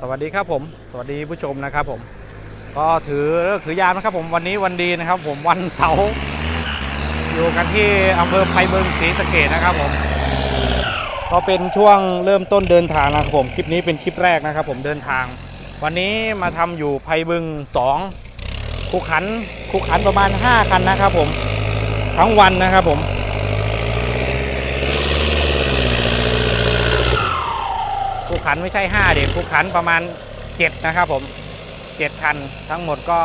สวัสดีครับผม สวัสดีผู้ชมนะครับผม ก็ถือเลิกถือยามนะครับผมวันนี้วันดีนะครับ ผมวันเสาร์อยู่กันที่อำเภอไพเบิงศรีสะเกดนะครับผมก็เป็นช่วงเริ่มต้นเดินทางนะครับผมคลิปนี้เป็นคลิปแรกนะครับ ผมเดินทาง วันนี้มาทำอยู่ไพเบิง2คูขันคูขันประมาณ 5 คันนะครับผมทั้งวันนะครับผม ขันไม่ใช่5เด็กคูขันประมาณ 7 นะครับผม7คันทั้งหมดก็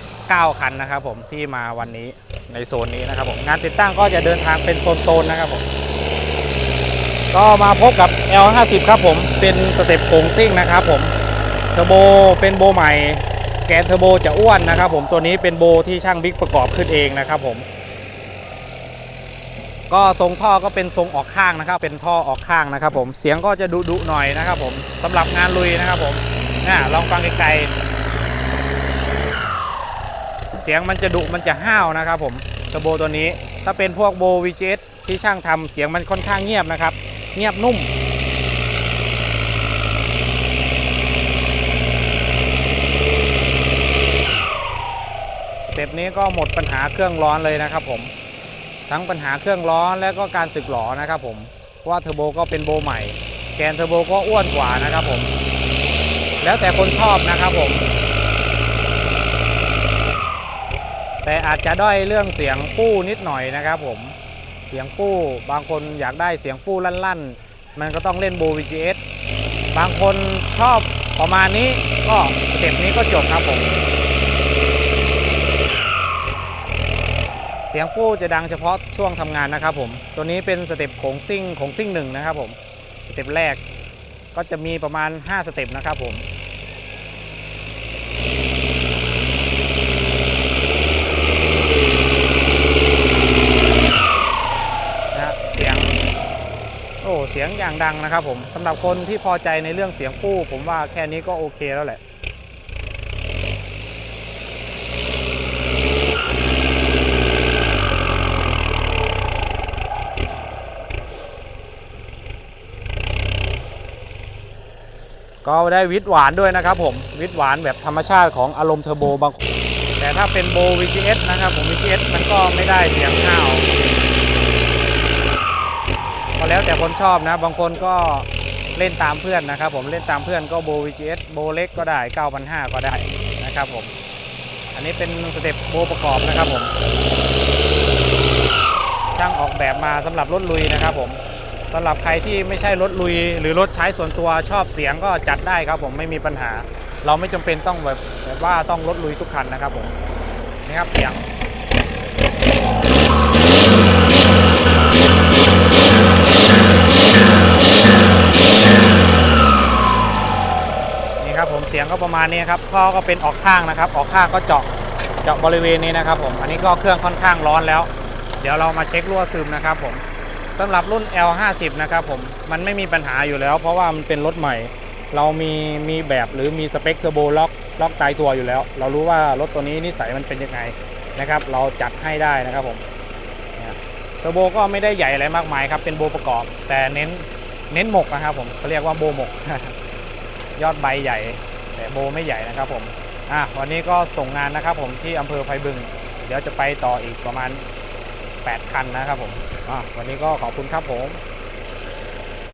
9 คันนะครับผมที่มาวันนี้ในโซนนี้นะครับผมงานติดตั้งก็จะเดินทางเป็นโซนๆนะครับผมก็มาพบกับ L50 ครับผมเป็นสเต็ปโค้งซิ่งนะครับผมเทอร์โบเป็นโบใหม่แกนเทอร์โบจะอ้วนนะครับผมตัวนี้เป็นโบที่ช่างบิ๊กประกอบขึ้นเองนะครับผม ก็ทรงท่อก็เป็นทรงออกข้างนะครับ เป็นท่อออกข้างนะครับ ผมเสียงก็จะดุดุหน่อยนะครับ ผมสำหรับงานลุยนะครับ ผมน่าลองฟังไกลๆเสียงมันจะดุมันจะห้าวนะครับ ผมเทอร์โบตัวนี้ ถ้าเป็นพวกโบ VGS ที่ช่างทำเสียงมันค่อนข้างเงียบนะครับ เงียบนุ่มสเต็ปนี้ก็หมดปัญหาเครื่องร้อนเลยนะครับผม ทั้งปัญหาเครื่องร้อนและก็การสึกหลอนะครับผมเพราะว่าเทอร์โบก็เป็นโบใหม่ แกนเทอร์โบก็อ้วนกว่านะครับผม แล้วแต่คนชอบนะครับผม แต่อาจจะด้อยเรื่องเสียงปู้นิดหน่อยนะครับผมเสียงปู้บางคนอยากได้เสียงปู้ลั่นๆ มันก็ต้องเล่นโบ VGS บางคนชอบประมาณนี้ก็สเต็ปนี้ก็จบครับผม เสียงฟู้จะดังเฉพาะช่วงทำงานนะครับผม ตัวนี้เป็นสเต็ปโขงซิ่งโขงซิ่งหนึ่งนะครับผม สเต็ปแรกก็จะมีประมาณ 5 สเต็ปนะครับผมนะเสียง โอ้ เสียงอย่างดังนะครับผมสำหรับคนที่พอใจในเรื่องเสียงฟู้ ผมว่าแค่นี้ก็โอเคแล้วแหละ ก็ได้วิตหวานด้วยนะครับผมวิตหวานแบบธรรมชาติของอารมณ์เทอร์โบบางแต่ถ้าเป็นโบ VGS นะครับผม VGS มันก็ไม่ได้เสียงห้าวก็แล้วแต่คนชอบนะ บางคนก็เล่นตามเพื่อนนะครับผมเล่นตามเพื่อนก็โบ VGS โบเล็กก็ได้ 9,500 ก็ได้นะครับผม อันนี้เป็นสเต็ปโบประกอบนะครับผม ช่างออกแบบมาสำหรับรถลุยนะครับผม สำหรับใครที่ไม่ใช่รถลุย หรือรถใช้ส่วนตัวชอบเสียงก็จัดได้ครับผมไม่มีปัญหา เราไม่จำเป็นต้องแบบแบบว่าต้องรถลุยทุกคันนะครับผมนี่ครับเสียงนี่ครับผมเสียงก็ประมาณนี้ครับท่อก็เป็นออกข้างนะครับ ออกข้างก็เจาะเจาะบริเวณนี้นะครับผมอันนี้ก็เครื่องค่อนข้างร้อนแล้ว เดี๋ยวเรามาเช็ครั่วซึมนะครับผม สำหรับรุ่น L50 นะครับผมมันไม่มีปัญหาอยู่แล้ว เพราะว่ามันเป็นรถใหม่ เรามีมีแบบหรือมีสเปคเทอร์โบล็อกล็อกตายตัวอยู่แล้ว เรารู้ว่ารถตัวนี้นิสัยมันเป็นยังไงนะครับ เราจัดให้ได้นะครับผมเทอร์โบก็ไม่ได้ใหญ่อะไรมากมายครับ เป็นโบประกอบ แต่เน้นเน้นหมกนะครับผมเขาเรียกว่าโบหมก ยอดใบใหญ่ แต่โบไม่ใหญ่นะครับผมอะวันนี้ก็ส่งงานนะครับผมที่อำเภอไพบึง เดี๋ยวจะไปต่ออีกประมาณ 8 คันนะครับผม อะวันนี้ก็ขอบคุณครับผม